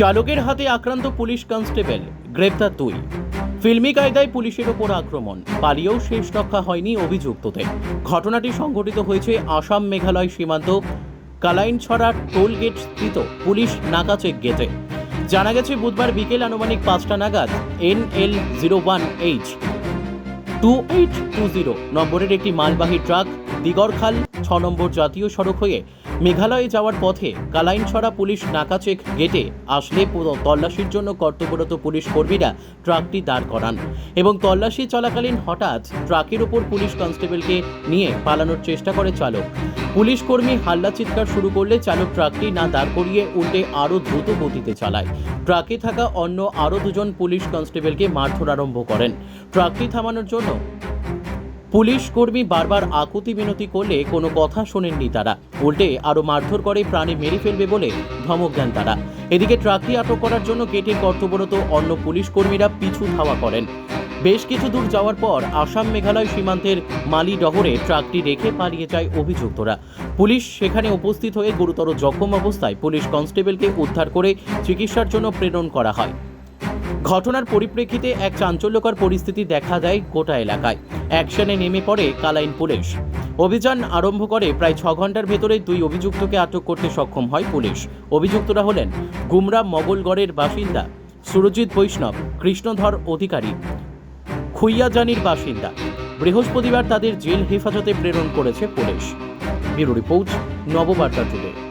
চালকের হাতে আক্রান্ত পুলিশ কনস্টেবল, গ্রেপ্তার দুই। ফিল্মি কায়দায় পুলিশের ওপর আক্রমণ, পালিয়েও শেষ রক্ষা হয়নি অভিযুক্তদের। ঘটনাটি সংঘটিত হয়েছে আসাম মেঘালয় সীমান্ত, কালাইনছড়া টোল গেট স্থিত পুলিশ নাকা চেক গেটে। জানা গেছে, বুধবার বিকেল আনুমানিক পাঁচটা নাগাদ, N L zero one H two eight two zero নম্বরের একটি মালবাহী ট্রাক দিগরখাল ছ নম্বর জাতীয় সড়ক হয়ে মেঘালয়ে যাওয়ার পথে কালাইনছড়া পুলিশ নাকাচেক গেটে আসলে তল্লাশির জন্য কর্তব্যরত পুলিশ কর্মীরা ট্রাকটি দাঁড় করান এবং তল্লাশি চলাকালীন হঠাৎ ট্রাকের ওপর পুলিশ কনস্টেবলকে নিয়ে পালানোর চেষ্টা করে চালক। পুলিশ কর্মী হাল্লা চিৎকার শুরু করলে চালক ট্রাকটি না দাঁড় করিয়ে উল্টে আরও দ্রুত গতিতে চালায়। ট্রাকে থাকা অন্য আরও দুজন পুলিশ কনস্টেবলকে মারধর আরম্ভ করেন। ট্রাকটি থামানোর জন্য পুলিশ কর্মী বারবার আকুতি মিনতি করলে কোনো কথা শোনেননি তারা। উল্টে আরও মারধর করে প্রাণে মেরে ফেলবে বলে ধমক দেন তারা। এদিকে ট্রাকটি আটক করার জন্য গেটে কর্তব্যরত অন্য পুলিশ কর্মীরা পিছু ধাওয়া করেন। বেশ কিছু দূর যাওয়ার পর আসাম মেঘালয় সীমান্তের মালি ডহরে ট্রাকটি রেখে পালিয়ে যায় অভিযুক্তরা। পুলিশ সেখানে উপস্থিত হয়ে গুরুতর জখম অবস্থায় পুলিশ কনস্টেবলকে উদ্ধার করে চিকিৎসার জন্য প্রেরণ করা হয়। ঘটনার পরিপ্রেক্ষিতে এক চাঞ্চল্যকর পরিস্থিতি দেখা দেয় গোটা এলাকায়। অ্যাকশনে নেমে পড়ে কালাইন পুলিশ। অভিযান আরম্ভ করে প্রায় ছ ঘণ্টার ভেতরে দুই অভিযুক্তকে আটক করতে সক্ষম হয় পুলিশ। অভিযুক্তরা হলেন গুমরা মগলগড়ের বাসিন্দা সুরজিৎ বৈষ্ণব, কৃষ্ণধর অধিকারী, খুইয়াজানির বাসিন্দা। বৃহস্পতিবার তাদের জেল হেফাজতে প্রেরণ করেছে police. Bureau report, Nababarta today.